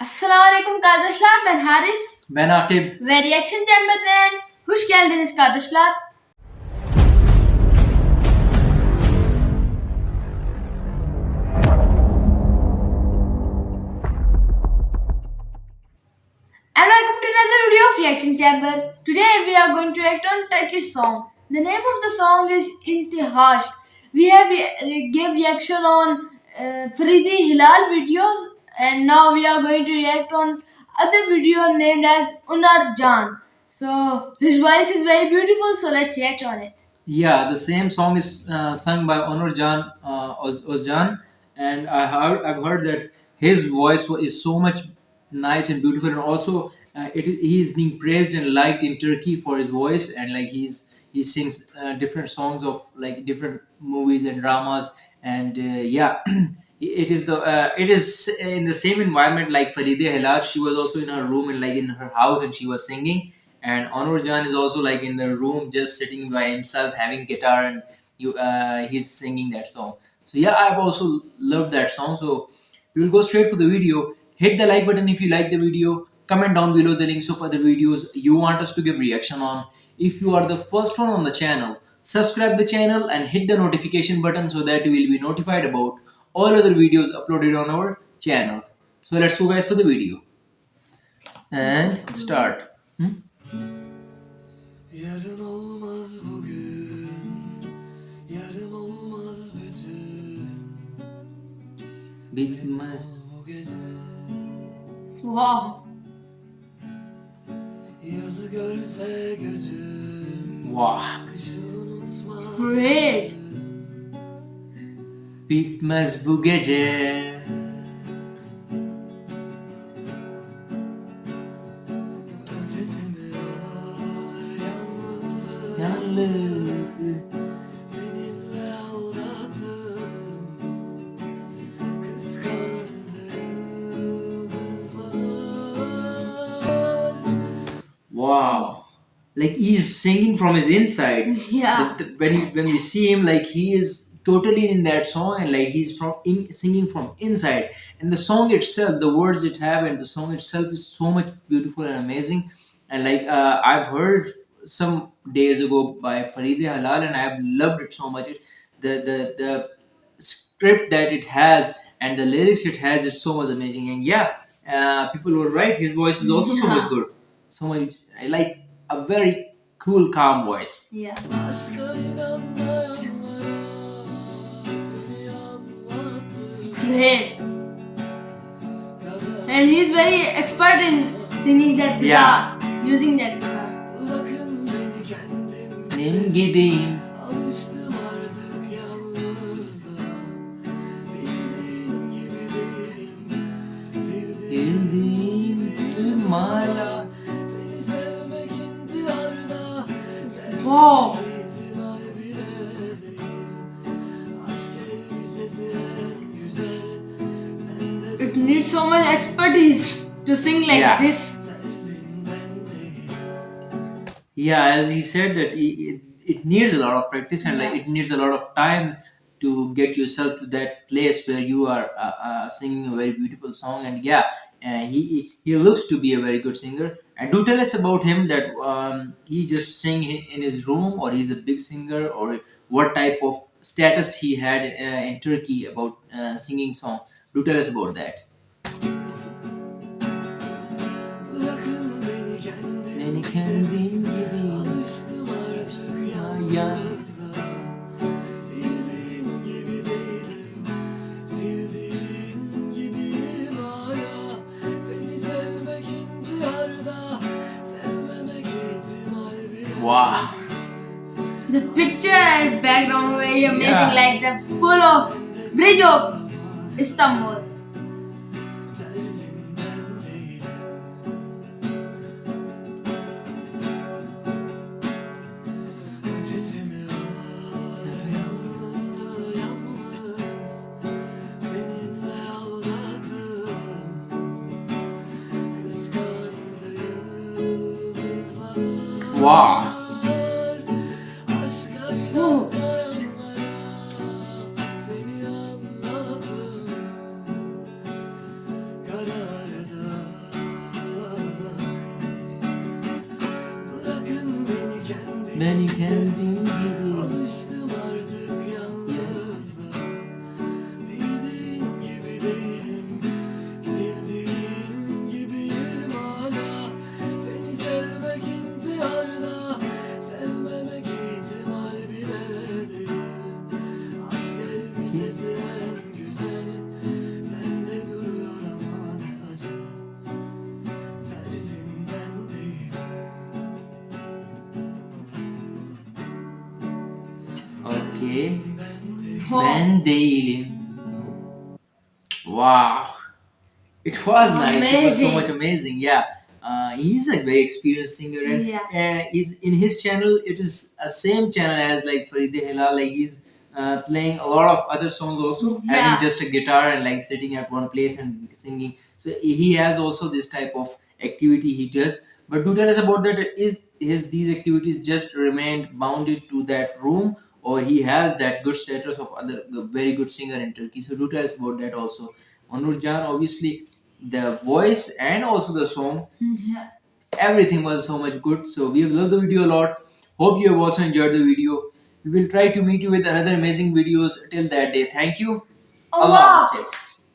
Assalamu alaikum kardeşler ben Haris Ben Akib. ve Reaction Chamber'den hoş geldiniz kardeşler. And welcome to another video of Reaction Chamber. Today we are going to react on Turkish song. The name of the song is Intihash. We have re- gave reaction on uh, Faridi Hilal video and now we are going to react on other video named as Unar Jan. So his voice is very beautiful so let's react on it. Yeah, the same song is uh, sung by Onur Jan uh, Oz- Ozcan, and I heard I've heard that his voice is so much nice and beautiful, and also uh, he is being praised and liked in Turkey for his voice, and like he's he sings uh, different songs of like different movies and dramas, and uh, yeah. It is the uh, it is in the same environment like Faride Hilal. She was also in her room and like in her house and she was singing. And Onur Jan is also like in the room just sitting by himself having guitar and you uh, he's singing that song. So yeah, I've also loved that song. So we will go straight for the video. Hit the like button if you like the video. Comment down below the links of other videos you want us to give reaction on. If you are the first one on the channel, subscribe the channel and hit the notification button so that you will be notified about all other videos uploaded on our channel. So let's go guys for the video. And start. Hmm? Yarın olmaz bugün Yarım olmaz bütün Bitmez. Wow. Yazı görse gözüm Wow. Kışı unutmaz Great. Bitmez bu gece. Ötesi mi var yalnızlığı Yalnız. Seninle aldattım Kıskandı yıldızlar Wow. Like he's singing from his inside. Yeah. The- the- when he, when we see him, like he is totally in that song, and like he's from in, singing from inside. And the song itself, the words it have, and the song itself is so much beautiful and amazing. And like uh, I've heard some days ago by Faride Halal, and I've loved it so much. It, the the the script that it has and the lyrics it has is so much amazing. And yeah, uh, people were right. His voice is also so Yeah. much good. So much. I like a very cool, calm voice. Yeah. Great. And he's very expert in singing that guitar, Yeah. using that guitar. Bırakın beni kendim Ben gideyim. Alıştım artık yalnızlığa Bildiğin gibi değilim Sevdiğin Sevdiğim hala. Seni sevmek intiharda Wow. Ihtimal bile değil Aşk elbisesi en güzel Sende It needs so much expertise to sing like Yeah. this. Yeah, as he said that it, it, it needs a lot of practice and like it needs a lot of time to get yourself to that place where you are uh, uh, singing a very beautiful song. And yeah, uh, he he looks to be a very good singer. And do tell us about him that um, he just sing hi- in his room or he's a big singer or what type of status he had uh, in Turkey about uh, singing song. Do tell us about that. Bırakın beni kendim Beni kendim gibi Alıştım artık ya. Wow. The picture and background very amazing, Yeah. like the full of bridge of Istanbul. Terzin Beni kendim gibi Değil Oh. Ben değilim Wow It was nice. It was so much amazing. Yeah. Uh, he's a very experienced singer and Yeah. uh, he's in his channel it is a same channel as like Faride Hilal like he's uh, playing a lot of other songs also Yeah. having just a guitar and like sitting at one place and singing so he has also this type of activity he does but do tell us about that is his these activities just remained bounded to that room or he has that good status of other very good singer in Turkey. So do tell us about that also. Onur Jan obviously the voice and also the song Yeah. everything was so much good. So we have loved the video a lot. Hope you have also enjoyed the video. We will try to meet you with another amazing videos. Till that day thank you. Allah Hafiz.